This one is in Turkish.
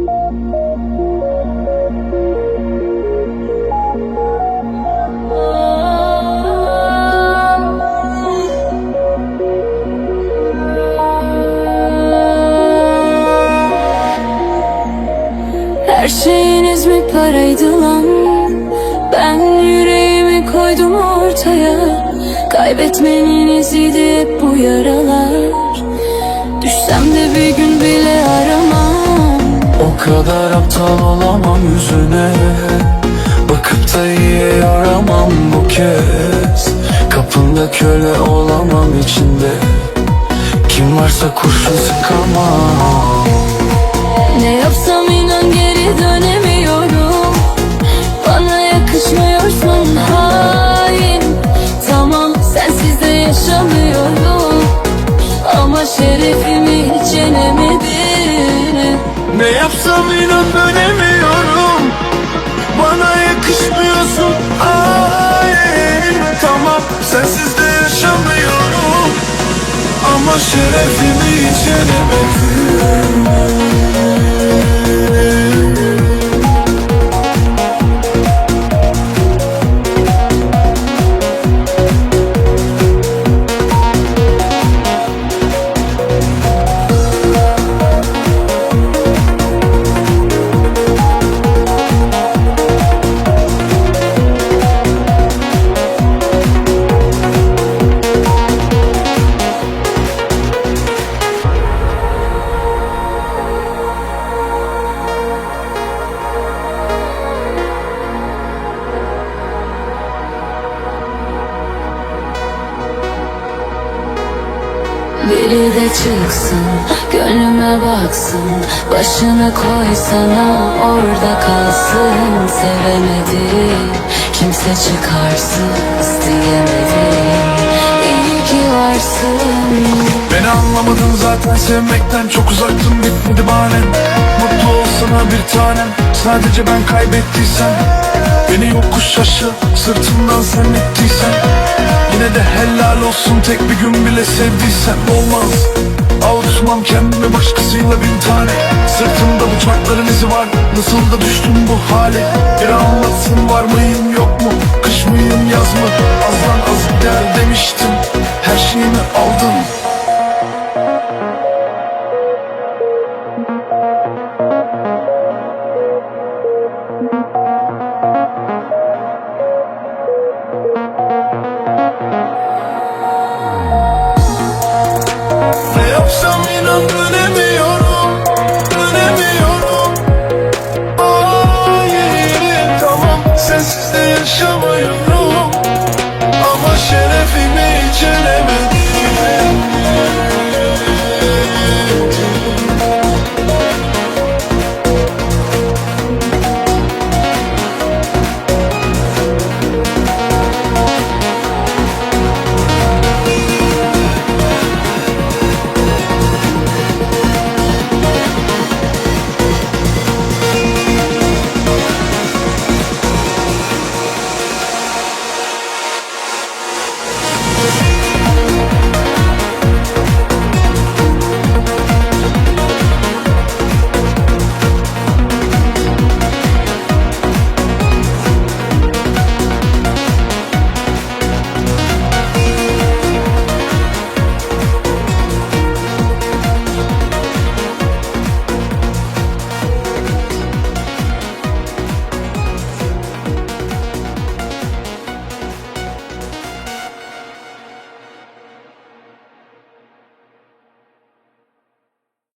Her şeyiniz mi paraydı lan. Ben yüreğimi koydum ortaya. Kaybetmeninizi hep bu yaralar. Düşsem de bir gün bile aramam O kadar aptal olamam yüzüne. Bakıp da iyiye yaramam bu kez. Kapında köle olamam içinde. Kim varsa kurşun sıkamam. Ne yapsam yakışmıyorsun. Hayır Tamam sensiz de yaşamıyorum. Ama şerefimi hiç yenemedim Biri de çıksın, gönlüme baksın. Başını koysana orada kalsın. Sevemedi, kimse çıkarsın isteyemedi İyi ki varsın. Beni anlamadın zaten sevmekten çok uzaktım bitmedi bahanen Mutlu olsana bir tanem. Sadece ben kaybettiysem Beni yokuş aşağı sırtımdan sen ettiysen De helal olsun. Tek bir gün bile sevdiysen olmaz. Avutmam kendimi başkasıyla bin tane. Sırtımda bıçakların izi var. Nasıl da düştüm bu hale? Bir anlatsın var mıyım yok mu? Kış mıyım yaz mı? Azdan az gel demiştim. Her şeyimi aldın 什么用？